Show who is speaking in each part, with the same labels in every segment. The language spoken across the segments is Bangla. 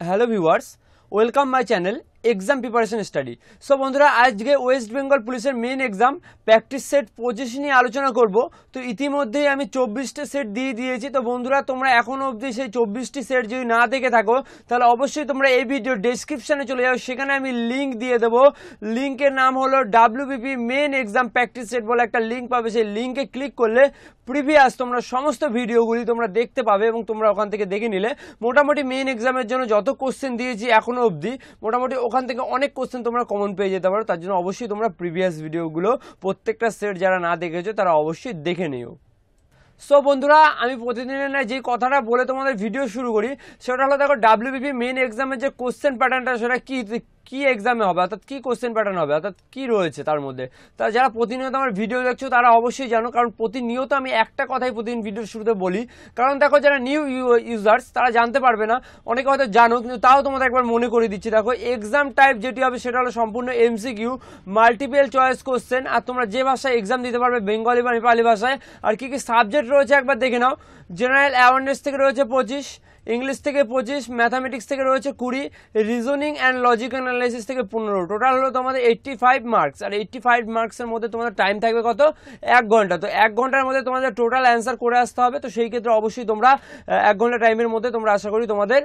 Speaker 1: Hello viewers welcome my channel exam preparation study so বন্ধুরা, আজকে ওয়েস্ট বেঙ্গল পুলিশের মেন এক্সাম প্র্যাকটিস সেট পঁচিশ নিয়ে আলোচনা করব। তো, ইতিমধ্যেই আমি চব্বিশটি সেট দিয়ে দিয়েছি। তো, বন্ধুরা, তোমরা এখনও অবধি সেই চব্বিশটি সেট যদি না দেখে থাকো, তাহলে অবশ্যই তোমরা এই ভিডিও ডেসক্রিপশানে চলে যাও। সেখানে আমি লিঙ্ক দিয়ে দেবো। লিঙ্কের নাম হলো WBP main exam practice set বলে একটা লিঙ্ক পাবে। সেই লিঙ্কে ক্লিক করলে প্রিভিয়াস তোমরা সমস্ত ভিডিওগুলি তোমরা দেখতে পাবে এবং তোমরা ওখান থেকে দেখে নিলে। মোটামুটি মেন এক্সামের জন্য যত কোশ্চেন দিয়েছি এখনও অবধি, মোটামুটি ওখান থেকে অনেক কোশ্চেন তোমরা কমন পেয়ে যেতে পারো। তার জন্য অবশ্যই তোমরা প্রিভিয়াস ভিডিওগুলো প্রত্যেকটা সেট যারা না দেখেছ, তারা অবশ্যই দেখে নিও। সো বন্ধুরা, আমি প্রতিদিনের না যে কথাটা বলে তোমাদের ভিডিও শুরু করি, সেটা হলো দেখো ডাব্লিউবিপি মেন এক্সামের যে কোশ্চেন প্যাটার্নটা সেটা কি? কি এক্সামে হবে? অর্থাৎ কি কোশ্চেন প্যাটার্ন হবে? অর্থাৎ কি রয়েছে তার মধ্যে? তা যারা প্রতিনিয়ত আমার ভিডিও দেখছ, তারা অবশ্যই জানো, কারণ প্রতিনিয়ত আমি একটা কথাই প্রতিদিন ভিডিওর শুরুতে বলি। কারণ দেখো, যারা নিউ ইউজার্স তারা জানতে পারবে না। অনেকে হয়তো জানো, কিন্তু তাও তোমাদের একবার মনে করে দিচ্ছি। দেখো এক্সাম টাইপ যেটি হবে, সেটা হলো সম্পূর্ণ এমসিকিউ মাল্টিপল চয়েস কোশ্চেন আর তোমরা যে ভাষায় এক্সাম দিতে পারবে বেঙ্গলি বা নেপালি ভাষায়। আর কি কি সাবজেক্ট রয়েছে একবার দেখে নাও। জেনারেল অ্যাওয়ারনেস থেকে রয়েছে পঁচিশ ইংলিশ থেকে পঁচিশ ম্যাথামেটিক্স থেকে রয়েছে কুড়ি রিজনিং অ্যান্ড লজিক অ্যানালাইসিস থেকে পনেরো। টোটাল হলো তোমাদের এইট্টি ফাইভ মার্কস আর এইট্টি ফাইভ মার্কসের মধ্যে তোমাদের টাইম থাকবে কত? এক ঘণ্টা। তো এক ঘণ্টার মধ্যে তোমাদের টোটাল অ্যান্সার করে আসতে হবে। তো সেই ক্ষেত্রে অবশ্যই তোমরা এক ঘণ্টা টাইমের মধ্যে তোমরা আশা করি তোমাদের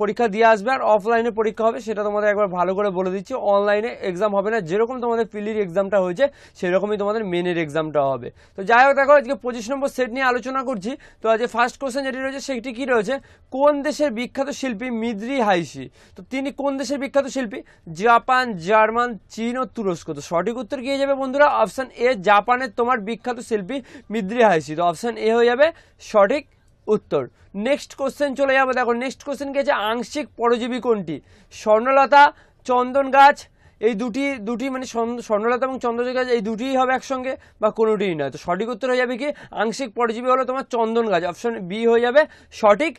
Speaker 1: পরীক্ষা দিয়ে আসবে। আর অফলাইনে পরীক্ষা হবে, সেটা তোমাদের একবার ভালো করে বলে দিচ্ছি। অনলাইনে এক্সাম হবে না। যেরকম তোমাদের পিলির এক্সামটা হয়েছে, সেরকমই তোমাদের মেনের এক্সামটা হবে। তো যাই হোক, দেখো, আজকে পঁচিশ নম্বর সেট নিয়ে আলোচনা করছি। তো আজকে ফার্স্ট কোশ্চেন যেটি রয়েছে, সেটি কী রয়েছে? কোন দেশের বিখ্যাত শিল্পী মিদ্রি হাইসি তো তিনি কোন দেশের বিখ্যাত শিল্পী? জাপান, জার্মান, চীন ও তুরস্ক। তো সঠিক উত্তর কি হয়ে যাবে বন্ধুরা? অপশন এ, জাপানের তোমার বিখ্যাত শিল্পী মিদ্রি হাইসি তো অপশান এ হয়ে যাবে সঠিক উত্তর। নেক্সট কোশ্চেন চলে যাব। দেখো নেক্সট কোশ্চেন কি আছে? আংশিক পরজীবী কোনটি? স্বর্ণলতা, চন্দন গাছ, এই দুটি দুটি মানে স্বর্ণলতা এবং চন্দন গাছ, এই দুটিই হবে একসঙ্গে বা কোনোটিই নয়? তো সঠিক উত্তর হয়ে যাবে কি? আংশিক পরজীবী হলো তোমার চন্দন গাছ। অপশন বি হয়ে যাবে সঠিক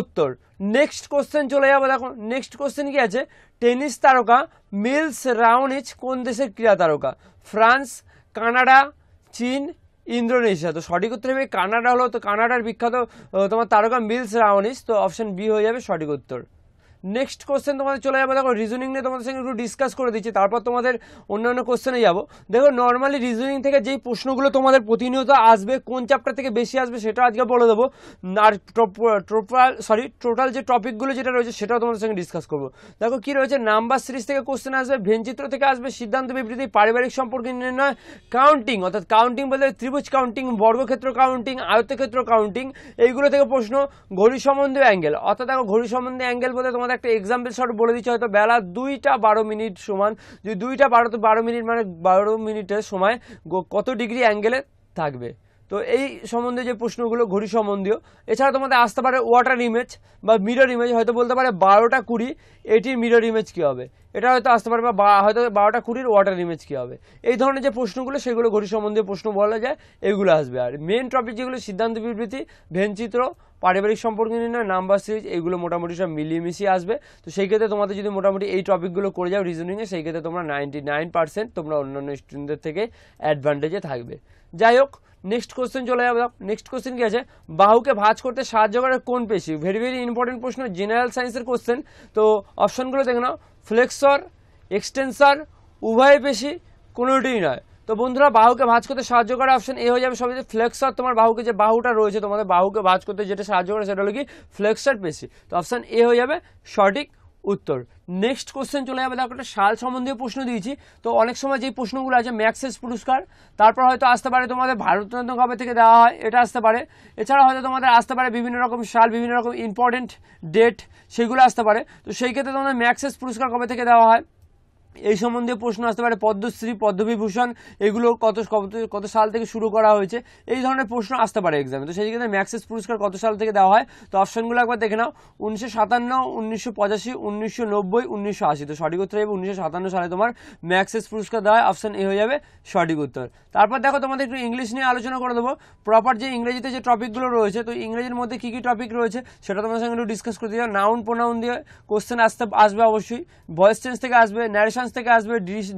Speaker 1: উত্তর। নেক্সট কোশ্চেন চলে যাব, দেখো। নেক্সট কোশ্চেন কি আছে? টেনিস তারকা মিলস রাউনিচ কোন দেশের ক্রীড়া তারকা? ফ্রান্স, কানাডা, চীন, ইন্দোনেশিয়া। তো সঠিক উত্তর হবে কানাডা হলো, তো কানাডার বিখ্যাত তোমার তারকা মিলস রাউনিচ তো অপশন বি হয়ে যাবে সঠিক উত্তর। নেক্সট কোশ্চেন তোমাদের চলে যাবে। দেখো রিজনিং নিয়ে তোমাদের সঙ্গে একটু ডিসকাস করে দিচ্ছি, তারপর তোমাদের অন্যান্য কোশ্চেনে যাব। দেখো নর্মালি রিজনিং থেকে যেই প্রশ্নগুলো তোমাদের প্রতিনিয়ত আসবে, কোন চ্যাপ্টার থেকে বেশি আসবে সেটা আজকে বলে দেবো। আর টোটাল সরি টোটাল যে টপিকগুলো যেটা রয়েছে সেটাও তোমাদের সঙ্গে ডিসকাস করব। দেখো, কি রয়েছে? নাম্বার সিরিজ থেকে কোশ্চেন আসবে, ভেনচিত্র থেকে আসবে, সিদ্ধান্ত, বিবৃতি, পারিবারিক সম্পর্ক নির্ণয় কাউন্টিং অর্থাৎ কাউন্টিং বলতে ত্রিভুজ কাউন্টিং বর্গক্ষেত্র কাউন্টিং আয়তক্ষেত্র কাউন্টিং এইগুলো থেকে প্রশ্ন, ঘড়ি সম্বন্ধে অ্যাঙ্গেল অর্থাৎ দেখো, ঘড়ি সম্বন্ধে অ্যাঙ্গেল বলতে তোমাদের একটা এক্সাম্পল শর্ট বলে দিচ্ছে, হয়তো বেলা দুইটা বারো মিনিট সমান। যদি দুইটা বারো, তো বারো মিনিট মানে বারো মিনিটের সময় কত ডিগ্রি অ্যাঙ্গেলে থাকবে? তো এই সম্বন্ধে যে প্রশ্নগুলো ঘড়ি সম্বন্ধীয়, এছাড়া তোমাদের আসতে পারে ওয়াটার ইমেজ বা মিরর ইমেজ হয়তো বলতে পারে বারোটা কুড়ি, এটির মিরর ইমেজ কী হবে? এটা হয়তো আসতে পারে বা হয়তো বারোটা কুড়ির ওয়াটার ইমেজ কী হবে? এই ধরনের যে প্রশ্নগুলো, সেগুলো ঘড়ি সম্বন্ধীয় প্রশ্ন বলা যায়, এগুলো আসবে। আর মেন টপিক যেগুলো, সিদ্ধান্ত বিবৃতি, ভেনচিত্র পারিবারিক সম্পর্ক নির্ণয় নাম্বার সিরিজ এগুলো মোটামুটি সব মিলিয়ে মিশিয়ে আসবে। তো সেই ক্ষেত্রে তোমাদের যদি মোটামুটি এই টপিকগুলো করে যাও রিজনিংয়ে সেই ক্ষেত্রে তোমরা নাইনটি নাইন পার্সেন্ট তোমরা অন্যান্য স্টুডেন্টদের থেকে অ্যাডভান্টেজে থাকবে। যাই হোক নেক্সট কোশ্চেন চলে যাবে। নেক্সট কোশ্চেন কি আছে? বাহুকে ভাঁজ করতে সাহায্য করে কোন পেশি? ভেরি ভেরি ইম্পর্টেন্ট প্রশ্ন জেনারেল সায়েন্সের কোশ্চেন তো অপশনগুলো দেখে নাও। ফ্লেক্সর এক্সটেন্সার উভয় পেশি কোনোটিই নয়। তো বন্ধুরা, বাহুকে ভাঁজ করতে সাহায্য করে অপশন এ হয়ে যাবে সবচেয়ে ফ্লেক্সর তোমার বাহুকে যে বাহুটা রয়েছে, তোমাদের বাহুকে ভাঁজ করতে যেটা সাহায্য করে, সেটা হলো কি? ফ্লেক্সর পেশি। তো অপশন এ হয়ে যাবে সঠিক উত্তর। নেক্সট কোশ্চেন চলে যাবে, দেখো একটা সাল সম্বন্ধীয় প্রশ্ন দিয়েছি। তো অনেক সময় যে প্রশ্নগুলো আছে, ম্যাক্সেস পুরস্কার, তারপর হয়তো আসতে পারে তোমাদের ভারতরত্ন কবে থেকে দেওয়া হয়, এটা আসতে পারে। এছাড়া হয়তো তোমাদের আসতে পারে বিভিন্ন রকম সাল, বিভিন্ন রকম ইম্পর্টেন্ট ডেট সেগুলো আসতে পারে। তো সেই ক্ষেত্রে তোমাদের ম্যাক্সেস পুরস্কার কবে থেকে দেওয়া হয়? এই সম্বন্ধে প্রশ্ন আসতে পারে, পদ্মশ্রী, পদ্মবিভূষণ, এগুলো কত কত সাল থেকে শুরু করা হয়েছে, এই ধরনের প্রশ্ন আসতে পারে এক্সামে তো সেই ক্ষেত্রে ম্যাক্সেস পুরস্কার কত সাল থেকে দেওয়া হয়, তো অপশনগুলো একবার দেখে নাও। উনিশশো সাতান্ন, উনিশশো পঁচাশি, উনিশশো নব্বই, উনিশশো আশি। তো সঠিক উত্তর হবে উনিশশো সাতান্ন সালে তোমার ম্যাক্সেস পুরস্কার দেওয়া হয় অপশন এ হয়ে যাবে সঠিক উত্তর। তারপর দেখো তোমাদের একটু ইংলিশ নিয়ে আলোচনা করে দেবো। প্রপার যে ইংরেজিতে যে টপিকগুলো রয়েছে, তো ইংরেজির মধ্যে কী কী টপিক রয়েছে, সেটা তোমাদের সঙ্গে একটু ডিসকাস করে দিও। নাউন প্রোনাউন দিয়ে কোশ্চেন আসতে, আসবে অবশ্যই। ভয়েস চেঞ্জ থেকে আসবে ন্যারেশন প্রিপোজিশন থেকে আসবে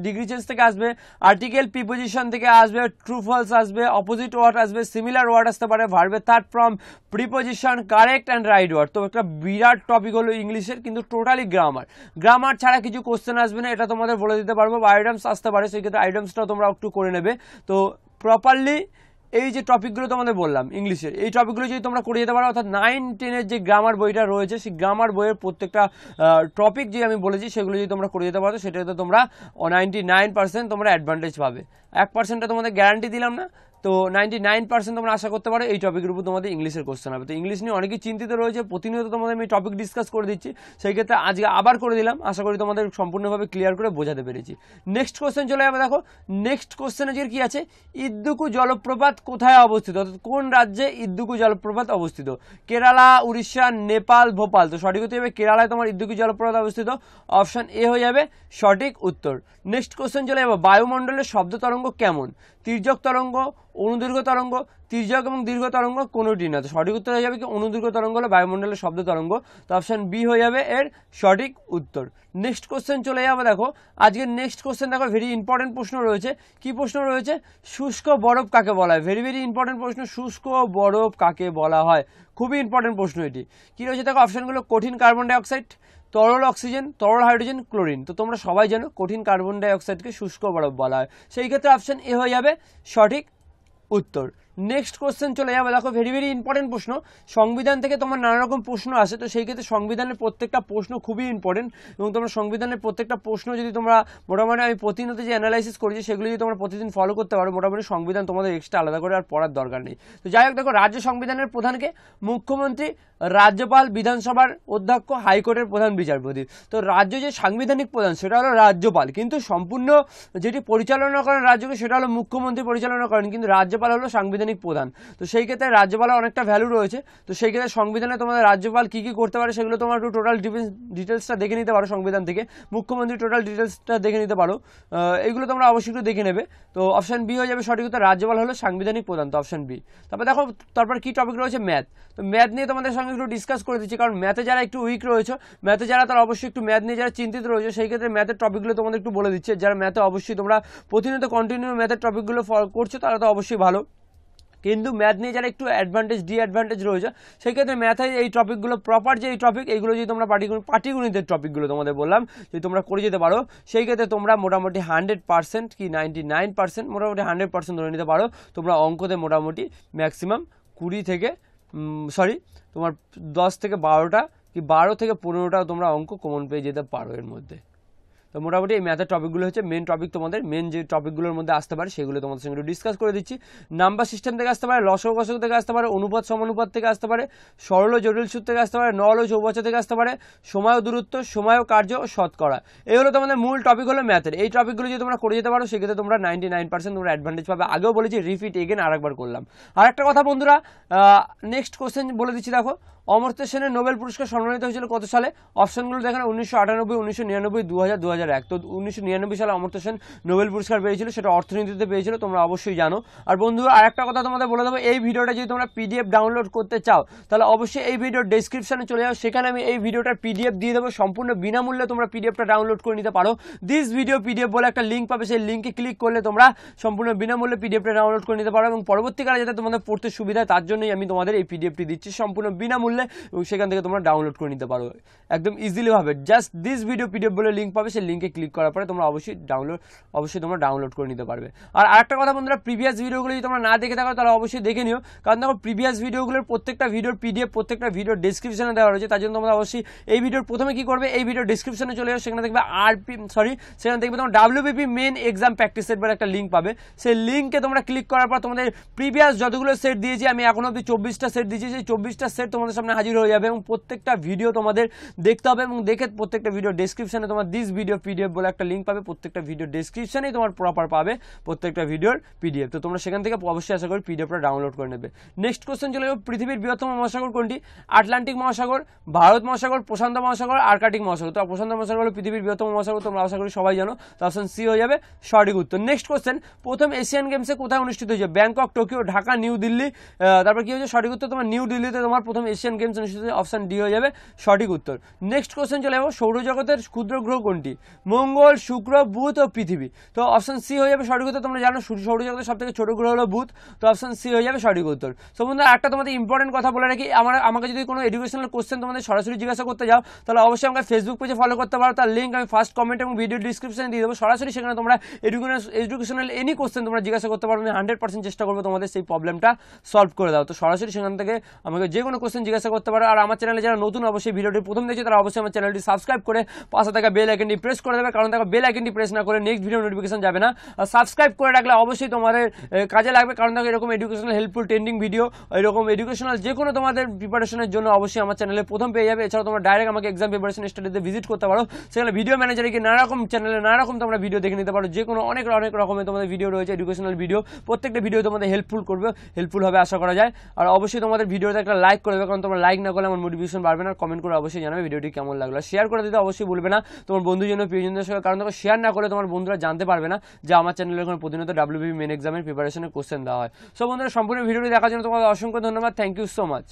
Speaker 1: ডিগ্রি চেঞ্জ থেকে আসবে আর্টিকেল প্রিপোজিশন থেকে আসবে ট্রু ফলস আসবে অপোজিট ওয়ার্ড আসবে সিমিলার ওয়ার্ড আসতে পারে ভার্বের third from preposition correct and right word তো একটা বিরাট টপিক হলো ইংলিশের, কিন্তু টোটালি গ্রামার গ্রামার ছাড়া কিছু কোশ্চেন আসবে না, এটা তোমাদের বলে দিতে পারব, বা আইটেমস আসতে পারে সেই ক্ষেত্রে আইটেমসটাও তোমরা একটু করে নেবে। তো প্রপারলি এই যে টপিকগুলো তোমাদের বললাম, ইংলিশের, এই টপিকগুলো যদি তোমরা করে যেতে পারো, অর্থাৎ নাইন টেনের যে গ্রামার বইটা রয়েছে, সেই গ্রামার বইয়ের প্রত্যেকটা টপিক যে আমি বলেছি, সেগুলো যদি তোমরা করে যেতে পারো, সেটাতে তোমরা নাইনটি নাইন পার্সেন্ট তোমরা অ্যাডভান্টেজ পাবে। এক পার্সেন্টটা তোমাদের গ্যারান্টি দিলাম না তো নাইনটি নাইন পার্সেন্ট তোমরা আশা করতে পারো এই টপিকের উপর তোমাদের ইংলিশের কোশ্চেন হবে। তো ইংলিশ নিয়ে অনেকেই চিন্তিত রয়েছে, প্রতিনিয়ত তোমাদের আমি টপিক ডিসকাস করে দিচ্ছি। সেই ক্ষেত্রে আজকে আবার করে দিলাম, আশা করি তোমাদের সম্পূর্ণভাবে ক্লিয়ার করে বোঝাতে পেরেছি। নেক্সট কোশ্চেন চলে যাবে দেখো। নেক্সট কোশ্চেনে যে কি আছে? ইদ্দুকু জলপ্রপাত কোথায় অবস্থিত? অর্থাৎ কোন রাজ্যে ইদ্দুকু জলপ্রপাত অবস্থিত? কেরালা, উড়িষ্যা, নেপাল, ভোপাল। তো সঠিক উত্তর হবে কেরালায় তোমার ইদ্দুকু জলপ্রপাত অবস্থিত। অপশান এ হয়ে যাবে সঠিক উত্তর। নেক্সট কোশ্চেন চলে যাবে বায়ুমণ্ডলের শব্দ তরঙ্গ কেমন? তির্যক তরঙ্গ অনুদীর্ঘ তরঙ্গ তির্যক এবং দীর্ঘ তরঙ্গ কোনোটি না। তো সঠিক উত্তর হয়ে যাবে কি? অনুদীর্ঘ তরঙ্গ হলো বায়ুমণ্ডলের শব্দ তরঙ্গ। তো অপশন বি হয়ে যাবে এর সঠিক উত্তর। নেক্সট কোশ্চেন চলে যাব, দেখো। আজকের নেক্সট কোশ্চেন দেখো ভেরি ইম্পর্টেন্ট প্রশ্ন রয়েছে। কি প্রশ্ন রয়েছে? শুষ্ক বরফ কাকে বলা হয়? ভেরি ভেরি ইম্পর্টেন্ট প্রশ্ন, শুষ্ক বরফ কাকে বলা হয়? খুবই ইম্পর্টেন্ট প্রশ্ন এটি। কী রয়েছে দেখো? অপশনগুলো কঠিন কার্বন ডাইঅক্সাইড তরল অক্সিজেন তরল হাইড্রোজেন ক্লোরিন তো তোমরা সবাই জানো, কঠিন কার্বন ডাইঅক্সাইডকে শুষ্ক বরফ বলা হয়। সেই ক্ষেত্রে অপশন এ হয়ে যাবে সঠিক উত্তর নেক্সট কোশ্চেন চলে যাবে। দেখো ভেরি ভেরি ইম্পর্টেন্ট প্রশ্ন। সংবিধান থেকে তোমার নানা রকম প্রশ্ন আসে, তো সেই ক্ষেত্রে সংবিধানের প্রত্যেকটা প্রশ্ন খুবই ইম্পর্টেন্ট এবং তোমরা সংবিধানের প্রত্যেকটা প্রশ্ন যদি তোমরা মোটামুটি আমি প্রতিনিয়ত যে অ্যানালাইসিস করেছি, সেগুলো যদি তোমরা প্রতিদিন ফলো করতে পারো, মোটামুটি সংবিধান তোমাদের এক্সট্রা আলাদা করে আর পড়ার দরকার নেই। তো যাই হোক, দেখো, রাজ্য সংবিধানের প্রধানকে মুখ্যমন্ত্রী, রাজ্যপাল, বিধানসভার অধ্যক্ষ, হাইকোর্টের প্রধান বিচারপতি। তো রাজ্য যে সাংবিধানিক প্রধান, সেটা হলো রাজ্যপাল। কিন্তু সম্পূর্ণ যেটি পরিচালনা করেন রাজ্যকে, সেটা হলো মুখ্যমন্ত্রী পরিচালনা করেন, কিন্তু রাজ্যপাল হলো সাংবিধানিক প্রধান। তো সেই ক্ষেত্রে রাজ্যপালের অনেকটা ভ্যালু রয়েছে। তো সেই ক্ষেত্রে সংবিধানে তোমাদের রাজ্যপাল কী কী করতে পারে সেগুলো তোমার একটু টোটাল ডিটেলসটা দেখে নিতে পারো সংবিধান থেকে। মুখ্যমন্ত্রী টোটাল ডিটেলসটা দেখে নিতে পারো। এগুলো তোমরা অবশ্যই একটু দেখে নেবে। তো অপশন বি হয়ে যাবে সঠিক উত্তর, রাজ্যপাল হলো সাংবিধানিক প্রধান। তো অপশন বি তারপর দেখো, তারপর কি টপিক রয়েছে? ম্যাথ তো ম্যাথ নিয়ে তোমাদের সঙ্গে একটু ডিসকাস করে দিচ্ছি, কারণ ম্যাথে যারা একটু উইক রয়েছে ম্যাথে যারা তারা অবশ্যই একটু ম্যাথ নিয়ে যারা চিন্তিত রয়েছে, সেই ক্ষেত্রে ম্যাথের টপিকগুলো তোমাদের একটু বলে দিচ্ছে। যারা ম্যাথে অবশ্যই তোমরা প্রতিনিয়ত কন্টিনিউ ম্যাথের টপিকগুলো করছ, তারা তো অবশ্যই ভালো। কিন্তু ম্যাথ নিয়ে যারা একটু অ্যাডভান্টেজ ডিঅ্যাডভান্টেজ রয়েছে সেই ক্ষেত্রে ম্যাথে এই টপিকগুলো প্রপার যে এই টপিক এইগুলো যদি তোমরা পাটিগণিতের টপিকগুলো তোমাদের বললাম, যদি তোমরা করে যেতে পারো সেই ক্ষেত্রে তোমরা মোটামুটি হান্ড্রেড পার্সেন্ট কি নাইনটি নাইন পার্সেন্ট মোটামুটি হান্ড্রেড পার্সেন্ট ধরে নিতে পারো, তোমরা অঙ্কতে মোটামুটি ম্যাক্সিমাম কুড়ি থেকে সরি তোমার দশ থেকে বারোটা কি বারো থেকে পনেরোটা তোমরা অঙ্ক কমন পেয়ে যেতে পারো এর মধ্যে। তো মোটামুটি এই ম্যাথের টপিকগুলো হচ্ছে মেন টপিক তোমাদের মেন যে টপিকগুলোর মধ্যে আসতে পারে সেগুলো তোমাদের সঙ্গে ডিসকাস করে দিচ্ছি। নাম্বার সিস্টেম থেকে আসতে পারে লসক কষক থেকে আসতে পারে, অনুপাত, সমানুপাত থেকে আসতে পারে, সরল জটিল সূত্র থেকে আসতে পারে, নল ও চৌবাচ্চা থেকে আসতে পারে, সময় ও দূরত্ব, সময় ও কার্য ও শতকরা। এই হলো তোমাদের মূল টপিক হলো ম্যাথের এই টপিকগুলো যদি তোমরা করে যেতে পারো, সেক্ষেত্রে তোমরা নাইনটি নাইন পার্সেন্ট তোমরা অ্যাডভান্টেজ পাবে। আগেও বলেছি রিপিট এগেন আরেকবার করলাম। আর একটা কথা বন্ধুরা নেক্সট কোশ্চেন বলে দিচ্ছি, দেখো। অমর্ত্য সেনের নোবেল পুরস্কার সম্মানিত হয়েছিল কত সালে? অপশনগুলো দেখেন, উনিশশো আটানব্বই, উনিশশো নিরানব্বই দু হাজার দু হাজার তো উনিশশো নিরানব্বই সালে অমর্ত্য সেন নোবেল পুরস্কার পেয়েছিল, সেটা অর্থনীতিতে পেয়েছিল, তোমরা অবশ্যই জানো। আর বন্ধুরা আর একটা কথা তোমাদের বলে দেবো, এই ভিডিওটা যদি তোমরা পিডিএফ ডাউনলোড করতে চাও, তাহলে অবশ্যই এই ভিডিওর ডেসক্রিপশনে চলে যাও, সেখানে আমি এই ভিডিওটার পিডিএফ দিয়ে দেবো, সম্পূর্ণ বিনামূল্যে তোমরা পিডিএফটা ডাউনলোড করে নিতে পারো। দিস ভিডিও পিডিএফ বলে একটা লিঙ্ক পাবে, সেই লিঙ্কে ক্লিক করলে তোমরা সম্পূর্ণ বিনামূল্যে পিডিএফটা ডাউনলোড করে নিতে পারো এবং পরবর্তীকালে যাতে তোমাদের পড়তে সুবিধা তার জন্যই আমি তোমাদের এই পিডিএফটি দিচ্ছি, সম্পূর্ণ বিনামূল্যে এবং সেখান থেকে তোমরা ডাউনলোড করে নিতে পারো। একদম ইজিলি ভাবে। জাস্ট দিস ভিডিও পিডিএফ বলে লিঙ্ক পাবে, সেই লিঙ্কে ক্লিক করার পরে তোমরা অবশ্যই ডাউনলোড অবশ্যই তোমরা ডাউনলোড করে নিতে পারবে। আর আরেকটা কথা বন্ধুরা প্রিভিয়াস ভিডিওগুলো যদি তোমরা না দেখে থাকো, তাহলে অবশ্যই দেখে নিও। কারণ দেখো প্রিভিয়াস ভিডিওগুলোর প্রত্যেকটা ভিডিওর পিডিএফ প্রত্যেকটা ভিডিও ডিসক্রিপশনে দেওয়া রয়েছে। তার জন্য তোমরা অবশ্যই এই ভিডিওর প্রথমে কি করবে, এই ভিডিও ডিসক্রিপশনে চলে যাও সেখানে দেখবে আরপি সরি সেখানে দেখবে তোমার WBP main exam practice set বলে একটা লিঙ্ক পাবে। সেই লিঙ্কে তোমরা ক্লিক করার পর তোমাদের প্রিভিয়াস যতগুলো সেট দিয়েছি, আমি এখন অব্দি চব্বিশটা সেট দিয়েছি। সেই চব্বিশটা সেট তোমাদের হাজির হয়ে যাবে এবং প্রত্যেকটা ভিডিও তোমাদের দেখতে হবে এবং দেখে প্রত্যেকটা ভিডিও ডেসক্রিপশনে তোমার দিস ভিডিও পিডিএফ বলে একটা লিঙ্ক পাবে, প্রত্যেকটা ভিডিও ডেসক্রিপশনেই তোমার প্রপার পাবে প্রত্যেকটা ভিডিওর পিডিএফ তো তোমরা সেখান থেকে অবশ্যই আশা করি পিডিএফটা ডাউনলোড করে নেবে। নেক্সট কোশ্চেন চলে যাব, পৃথিবীর বৃহত্তম মহাসাগর কোনটি? আটলান্টিক মহাসাগর, ভারত মহাসাগর, প্রশান্ত মহাসাগর আর্কাটিক মহাসাগর। তো প্রশান্ত মহাসাগর হলো পৃথিবীর বৃহত্তম মহাসাগর, তোমরা আশা করি সবাই জানো। তো সি হয়ে যাবে সঠিক উত্তর। নেক্সট কোশ্চেন প্রথম এশিয়ান গেমসে কোথায় অনুষ্ঠিত হয়েছে? Bangkok, Tokyo, Dhaka, New Delhi. তারপর কি হয়েছে? সঠিক উত্তর, তোমার নিউ দিল্লিতে তোমার প্রথম এশিয়ান এশিয়ান গেমস অনুষ্ঠিত অপশন ডি হয়ে যাবে, সঠিক উত্তর। নেক্সট কোশ্চেন চলে যাব সৌরজগতের ক্ষুদ্র গ্রহ কোনটি? মঙ্গল, শুক্র, বুধ ও পৃথিবী। তো অপশন সি হয়ে যাবে সঠিক উত্তর, তোমরা জানো সৌরজগতের সব থেকে ছোট গ্রহ হলো বুধ। তো অপশন সি হয়ে যাবে সঠিক উত্তর। তো বন্ধুরা, একটা তোমাদের ইম্পর্টেন্ট কথা বলে রাখি, আমার আমাকে যদি কোনো এডুকেশনাল কোশ্চেন তোমাদের সরাসরি জিজ্ঞাসা করতে যাও, তাহলে অবশ্যই আমাকে ফেসবুক পেজে ফলো করতে পারো। তার লিঙ্ক আমি ফার্স্ট কমেন্ট এবং ভিডিও ডিসক্রিপশনে দিয়ে দেবো। সরাসরি সেখানে তোমরা এডুকেশনাল এনি কোশ্চেন তোমরা জিজ্ঞাসা করতে পারো। আমি হান্ড্রেড পার্সেন্ট চেষ্টা করব তোমাদের সেই প্রবলেমটা সলভ করে দাও। তো সরাসরি সেখান থেকে আমাকে যে কোনো কোশ্চেন জিজ্ঞাসা করতে পারো। আর আমার চ্যানেলে যারা নতুন, অবশ্যই ভিডিওটি প্রথম দেখছে, তারা অবশ্যই আমার চ্যানেলটি সাবস্ক্রাইব করে পাশে থাকা বেল আইকনটি প্রেস করে দেবে। কারণ দেখো বেল আইকনটি প্রেস না করে নেক্সট ভিডিও নোটিফিকেশন যাবে না। সাবস্ক্রাইব করে রাখলে অবশ্যই তোমাদের কাজে লাগবে। কারণ দেখো, এরকম এডুকেশনাল হেল্পফুল ট্রেন্ডিং ভিডিও এরকম এডুকেশনাল যে কোনো তোমাদের প্রিপারেশনের জন্য অবশ্যই আমার চ্যানেলে প্রথম পেয়ে যাবে। এছাড়াও তোমরা ডাইরেক্ট আমাকে এক্সাম প্রিপারেশন স্টাডিতে ভিজিট করতে পারো। সেখানে ভিডিও ম্যানেজারে গিয়ে নানা রকম চ্যানেলে নানা রকম তোমরা ভিডিও দেখে নিতে পারো। যে কোনো অনেক অনেক রকমের তোমাদের ভিডিও রয়েছে এডুকেশনাল ভিডিও প্রত্যেকটা ভিডিও তোমাদের হেল্পফুল করবে হেল্পফুল হবে, আশা করা যায়। আর অবশ্যই তোমাদের ভিডিওতে একটা লাইক করে দেবে, কারণ তোমরা লাইক না করলে আমার মোটিভেশন বাড়বে না কমেন্ট করে অবশ্যই জানাবে ভিডিওটি কেমন লাগল। শেয়ার করে দিতে অবশ্যই বলবে না। তোমার বন্ধুর জন্য, প্রিয়জনদের সঙ্গে, কারণ দেখো শেয়ার না করে তোমার বন্ধুরা জানতে পারবে না যে আমার চ্যানেলে এখন প্রতিনিয়ত ডাব্লিউবি মেন এক্সামের প্রিপারেশনের কোশ্চেন দেওয়া হয়। সো বন্ধুরা, সম্পূর্ণ ভিডিওটি দেখার জন্য তোমাদের অসংখ্য ধন্যবাদ। Thank you so much